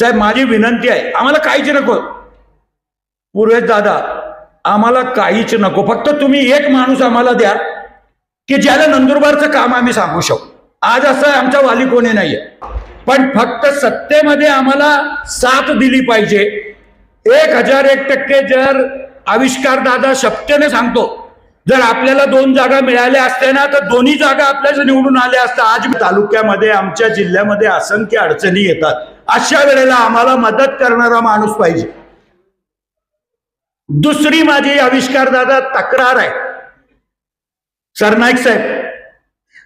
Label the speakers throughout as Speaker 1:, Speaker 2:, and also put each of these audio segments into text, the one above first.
Speaker 1: साहेब माझी विनंती आहे आम्हाला काहीच नको. पूर्वेश दादा आम्हाला काहीच नको. फक्त तुम्ही एक माणूस आम्हाला द्या की ज्याला नंदुरबारचं काम आम्ही सांगू शकू. आज असं आमच्या वाली कोणी नाहीये. पण फक्त सत्तेमध्ये आम्हाला साथ दिली पाहिजे. एक हजार एक टक्के जर आविष्कार दादा शपथेने सांगतो जर आपल्याला दोन जागा मिळाल्या असत्या ना तर दोन्ही जागा आपल्याच निवडून आल्या असत्या. आज तालुक्यामध्ये आमच्या जिल्ह्यामध्ये असंख्य अडचणी येतात. अशा वेळेला आम्हाला मदत करणारा माणूस पाहिजे. दुसरी माझी आविष्कार दादा तक्रार आहे. सरनाईक साहेब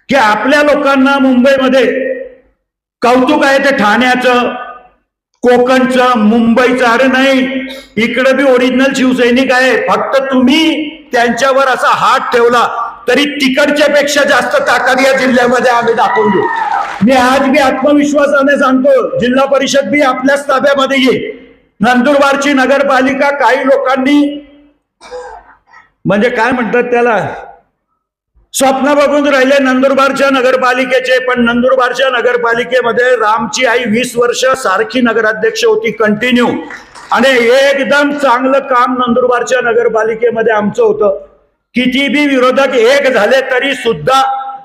Speaker 1: की आपल्या लोकांना मुंबईमध्ये कौतुक आहे ते ठाण्याचं कोकणचं मुंबईचं. अरे नाही इकडं बी ओरिजिनल शिवसैनिक आहे. फक्त तुम्ही त्यांच्यावर असा हात ठेवला तरी तिकडच्या पेक्षा जास्त ताकद या जिल्ह्यामध्ये आम्ही दाखवून देऊ. मी आज मी आत्मविश्वासाने सांगतो जिल्हा परिषद बी आपल्याच ताब्यामध्ये येईल. नंदुरबारची नगरपालिका काही लोकांनी म्हणजे काय म्हणतात त्याला स्वप्न बघून राहिले नंदुरबारच्या नगरपालिकेचे पण नंदुरबारच्या नगरपालिकेमध्ये रामची आई वीस वर्ष सारखी नगराध्यक्ष होती कंटिन्यू आणि एकदम चांगलं काम नंदुरबारच्या नगरपालिकेमध्ये आमचं होतं. किती बी विरोधक एक झाले तरी सुद्धा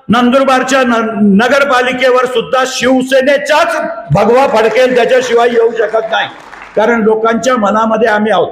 Speaker 1: नंदुरबारच्या न- नगरपालिकेवर सुद्धा शिवसेनेच्याच भगवा फडकेल त्याच्याशिवाय येऊ शकत नाही. कारण लोकांच्या मनामध्ये आम्ही आहोत.